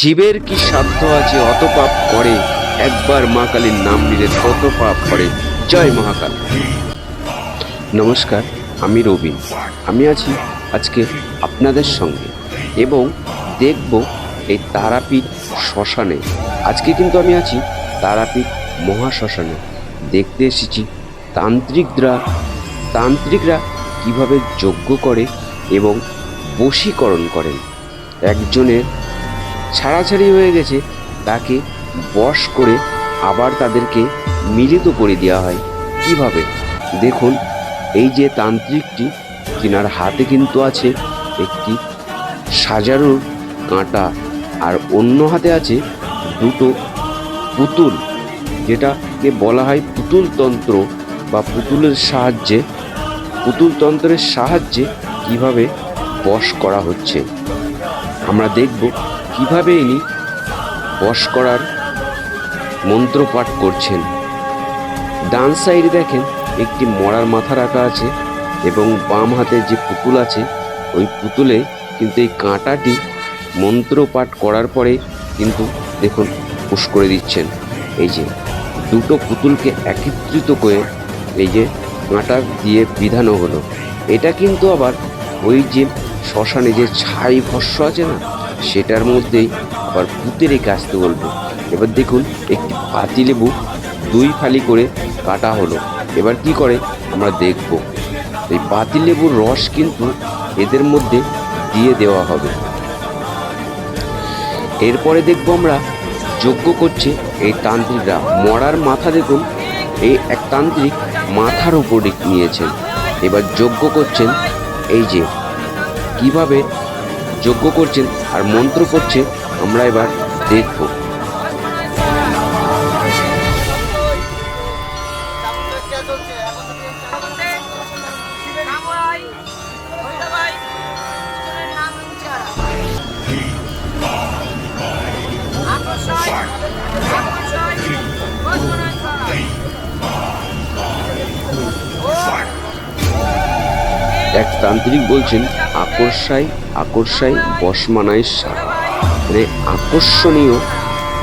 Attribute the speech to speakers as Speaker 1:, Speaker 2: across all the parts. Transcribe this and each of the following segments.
Speaker 1: জীবের কি সাধ্য আছে অত পাপ করে? একবার মা কালীর নাম নিলে তত পাপ করে? জয় মহাকাল নমস্কার, আমি রবীন আমি আছি আজকে আপনাদের সঙ্গে এবং দেখব এই তারাপীঠ শ্মশানে। আজকে কিন্তু আমি আছি তারাপীঠ মহাশ্মশানে। দেখতে এসেছি তান্ত্রিকরা তান্ত্রিকরা কীভাবে যজ্ঞ করে এবং বশীকরণ করেন। একজনের ছাড়াছাড়ি হয়ে গেছে, তাকে বশ করে আবার তাদেরকে মিলিত করে দেওয়া হয়। কীভাবে? দেখুন, এই যে তান্ত্রিকটি, তিনার হাতে কিন্তু আছে একটি সাজারুর কাঁটা আর অন্য হাতে আছে দুটো পুতুল, যেটাকে বলা হয় পুতুল তন্ত্র বা পুতুলের সাহায্যে। পুতুল তন্ত্রের সাহায্যে কীভাবে বশ করা হচ্ছে? আমরা দেখব কীভাবে ইনি বশ করার মন্ত্র পাঠ করছেন? ডান সাইডে দেখেন একটি মরার মাথা রাখা আছে এবং বাম হাতে যে পুতুল আছে, ওই পুতুলে কিন্তু এই কাঁটাটি মন্ত্র পাঠ করার পরে কিন্তু দেখুন পুশ করে দিচ্ছেন। এই যে দুটো পুতুলকে একত্রিত করে এই যে কাঁটা দিয়ে বিধানো হলো। এটা কিন্তু আবার ওই যে শ্মশানে যে ছাই ভস্য আছে না সেটার মধ্যেই আবার পুঁতে রেখে আসতে বলব এবার দেখুন, একটি পাতিলেবু দুই ফালি করে কাটা হলো। এবার কি করে? আমরা দেখব। এই পাতিলেবুর রস কিন্তু এদের মধ্যে দিয়ে দেওয়া হবে। এরপরে দেখব আমরা যজ্ঞ করছে এই তান্ত্রিকরা। মরার মাথা দেখুন, এই এক তান্ত্রিক মাথার উপর নিয়েছেন। এবার যজ্ঞ করছেন এই যে, কীভাবে যজ্ঞ করছেন আর মন্ত্র করছে আমরা এবার দেখব। এক তান্ত্রিক বলছেন আকর্ষাই আকর্ষাই বসমানায় সার। মানে আকর্ষণীয়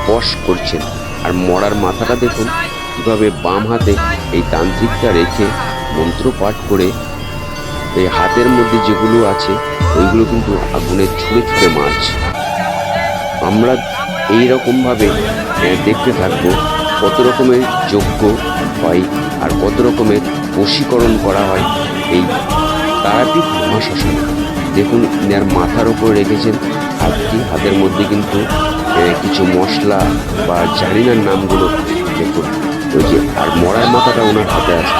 Speaker 1: বশ করছেন। আর মরার মাথাটা দেখুন, কীভাবে বাম হাতে এই তান্ত্রিকটা রেখে মন্ত্র পাঠ করে এই হাতের মধ্যে যেগুলো আছে, ওইগুলো কিন্তু আগুনে ছুঁড়ে ছুঁড়ে মারছে। আমরা এই রকমভাবে দেখতে থাকব কত রকমের যজ্ঞ হয় আর কত রকমের বশীকরণ করা হয় এই তারাপীঠ মহাশ্মশানে। দেখুন ইনার মাথার ওপর রেখেছেন হাতটি। হাতের মধ্যে কিন্তু কিছু মশলা বা জানি না নামগুলো দেখুন। ওই যে, আর মরার মাথাটা ওনার হাতে আছে।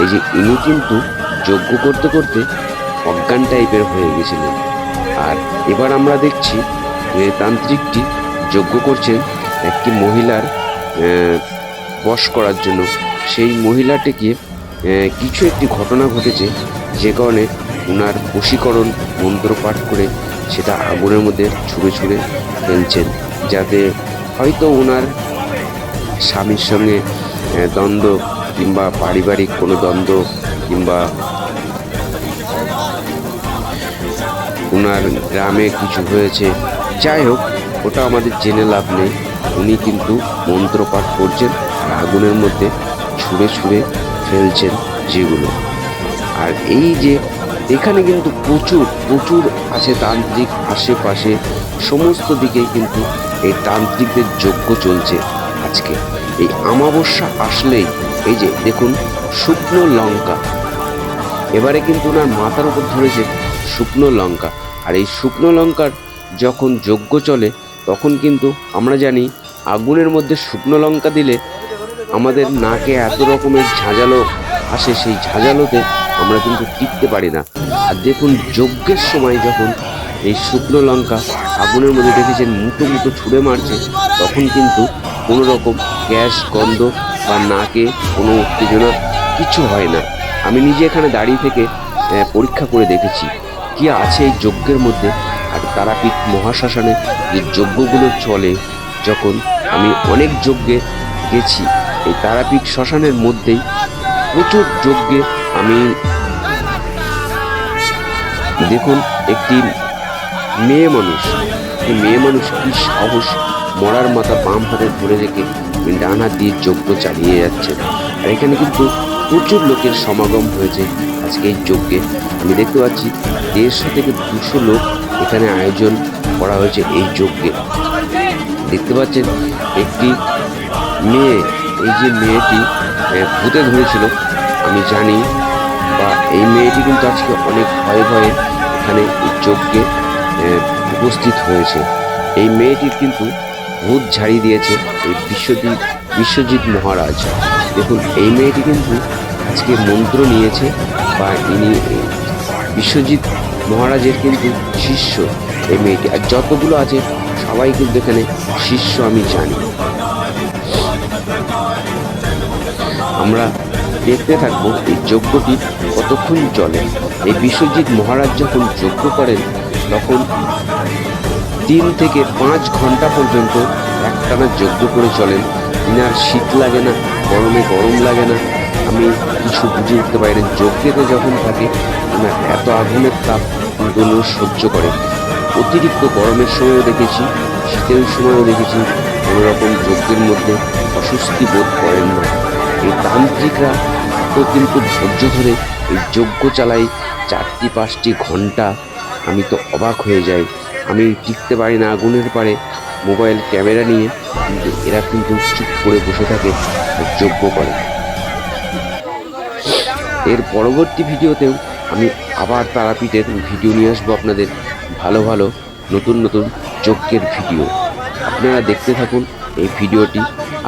Speaker 1: এই যে, ইনি কিন্তু যজ্ঞ করতে করতে অজ্ঞান টাইপের হয়ে গেছিলেন। আর এবার আমরা দেখছি যে তান্ত্রিকটি যজ্ঞ করছেন একটি মহিলার বশ করার জন্য। সেই মহিলাটিকে কিছু একটি ঘটনা ঘটেছে যে কারণে ওনার বশীকরণ মন্ত্র পাঠ করে সেটা আগুনের মধ্যে ছুঁড়ে ছুঁড়ে ফেলছেন, যাতে হয়তো ওনার স্বামীর সঙ্গে দ্বন্দ্ব কিংবা পারিবারিক কোনো দ্বন্দ্ব কিংবা ওনার গ্রামে কিছু হয়েছে। যাই হোক, ওটা আমাদের জেনে লাভ নেই। উনি কিন্তু মন্ত্রপাঠ করছেন আর আগুনের মধ্যে ছুঁড়ে ছুঁড়ে ফেলছেন যেগুলো। আর এই যে, এখানে কিন্তু প্রচুর প্রচুর আছে তান্ত্রিক আশেপাশে, সমস্ত দিকেই কিন্তু এই তান্ত্রিকদের যজ্ঞ চলছে আজকে। এই আমাবস্যা আসলেই, এই যে দেখুন, শুকনো লঙ্কা। এবারে কিন্তু ওনার মাথার উপর ধরেছে শুকনো লঙ্কা। আর এই শুকনো লঙ্কার যখন যজ্ঞ চলে, তখন কিন্তু আমরা জানি আগুনের মধ্যে শুকনো লঙ্কা দিলে আমাদের নাকে এত রকমের ঝাঁঝালো আসে, সেই ঝাঁঝালোতে আমরা কিন্তু টিকতে পারি না। আর দেখুন যজ্ঞের সময় যখন এই শুকনো লঙ্কা আগুনের মধ্যে দেখেছেন মুটো মুটো ছুঁড়ে মারছে, তখন কিন্তু কোনো রকম গ্যাস, গন্ধ বা নাকে কোনো উত্তেজনা কিছু হয় না। আমি নিজে এখানে দাঁড়িয়ে থেকে পরীক্ষা করে দেখেছি কি আছে এই যজ্ঞের মধ্যে। আর তারাপীঠ মহাশ্মশানে যে যজ্ঞগুলো চলে, যখন আমি অনেক যজ্ঞে গেছি এই তারাপীঠ শ্মশানের মধ্যেই প্রচুর যজ্ঞে আমি দেখুন একটি মেয়ে মানুষ। এই মেয়ে মানুষ কি সাহস? মরার মাথা বাম হাতে ধরে রেখে ডান হাত দিয়ে যজ্ঞ চালিয়ে যাচ্ছে। আর এখানে কিন্তু প্রচুর লোকের সমাগম হয়েছে আজকে এই যজ্ঞে। আমি দেখতে পাচ্ছি দেড়শো থেকে দুশো লোক এখানে আয়োজন করা হয়েছে এই যজ্ঞে। দেখতে পাচ্ছেন একটি মেয়ে এই যে মেয়েটি ভূতে ধরেছিল, আমি জানি, বা এই মেয়েটি কিন্তু আজকে অনেক ভয়ে ভয়ে এখানে যজ্ঞে উপস্থিত হয়েছে। এই মেয়েটির কিন্তু ভূত ঝাড়িয়ে দিয়েছে এই বিশ্বজিৎ বিশ্বজিৎ মহারাজ। দেখুন, এই মেয়েটি কিন্তু আজকে মন্ত্র নিয়েছে, বা ইনি বিশ্বজিৎ মহারাজের কিন্তু শিষ্য এই মেয়েটি। আর যতগুলো আছে, সবাই কিন্তু এখানে শিষ্য, আমি জানি। আমরা দেখতে থাকব এই যজ্ঞটি কতক্ষণ চলে। এই বিশ্বজিৎ মহারাজ যখন যজ্ঞ করেন, তখন তিন থেকে পাঁচ ঘণ্টা পর্যন্ত একটানা যজ্ঞ করে চলেন। ইনার শীত লাগে না, গরমে গরম লাগে না। আমি কিছু বুঝে উঠতে পারি না, যজ্ঞেতে যখন থাকে ইনার এত আগুনের তাপ কিন্তু সহ্য করে। অতিরিক্ত গরমের সময়ও দেখেছি, শীতের সময়ও দেখেছি, কোনো রকম যজ্ঞের মধ্যে অস্বস্তি বোধ করেন না। এই তান্ত্রিকরা তো কিন্তু ধৈর্য ধরে এই যজ্ঞ চালাই চারটি পাঁচটি ঘণ্টা আমি তো অবাক হয়ে যাই। আমি টিকতে পারি না আগুনের পারে মোবাইল ক্যামেরা নিয়ে কিন্তু এরা কিন্তু চুপ করে বসে থাকে যজ্ঞ করে। এর পরবর্তী ভিডিওতেও আমি আবার তারাপীঠের ভিডিও নিয়ে আসব আপনাদের ভালো ভালো নতুন নতুন যজ্ঞের ভিডিও। আপনারা দেখতে থাকুন এই ভিডিওটি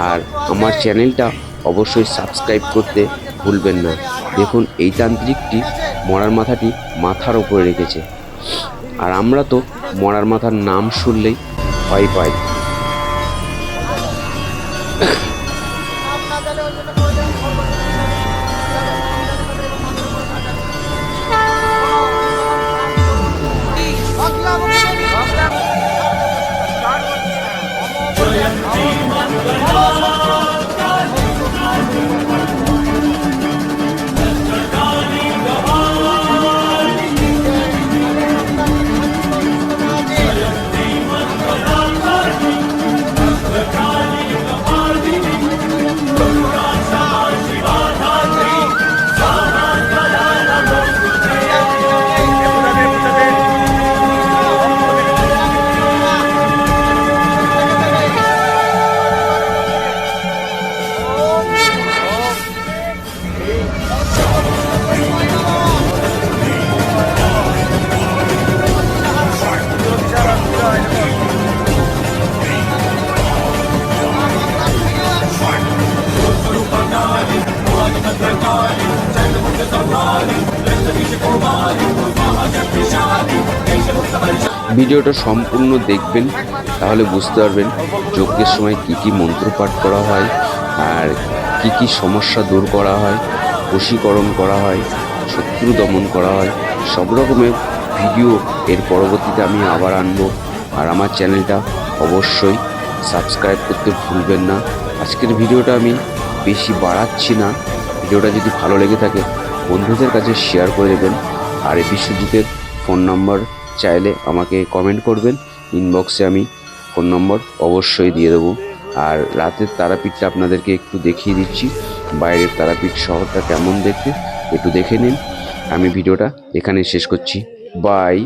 Speaker 1: আর আমার চ্যানেলটা অবশ্যই সাবস্ক্রাইব করতে ভুলবেন না। দেখুন, এই তান্ত্রিকটি মরার মাথাটি মাথার ওপরে রেখেছে। আর আমরা তো মরার মাথার নাম শুনলেই ভয় পাই। ভিডিওটা সম্পূর্ণ দেখবেন, তাহলে বুঝতে পারবেন যজ্ঞের সময় কি কি মন্ত্রপাঠ করা হয়, আর কি কি সমস্যা দূর করা হয়, বশীকরণ করা হয়, শত্রু দমন করা হয়, সব রকমের ভিডিও এর পরবর্তীতে আমি আবার আনব। আর আমার চ্যানেলটা অবশ্যই সাবস্ক্রাইব করতে ভুলবেন না। আজকের ভিডিওটা আমি বেশি বাড়াচ্ছি না। ভিডিওটা যদি ভালো লেগে থাকে বন্ধুদের কাছে শেয়ার করে দেবেন। আর এই বিশ্বজিতের ফোন নম্বর চাইলে আমাকে কমেন্ট করবেন। ইনবক্সে আমি ফোন নম্বর অবশ্যই দিয়ে দেবো। আর রাতের তারাপীঠটা আপনাদেরকে একটু দেখিয়ে দিচ্ছি। বাইরের তারাপীঠ শহরটা কেমন দেখতে, একটু দেখে নিন। আমি ভিডিওটা এখানে শেষ করছি। বাই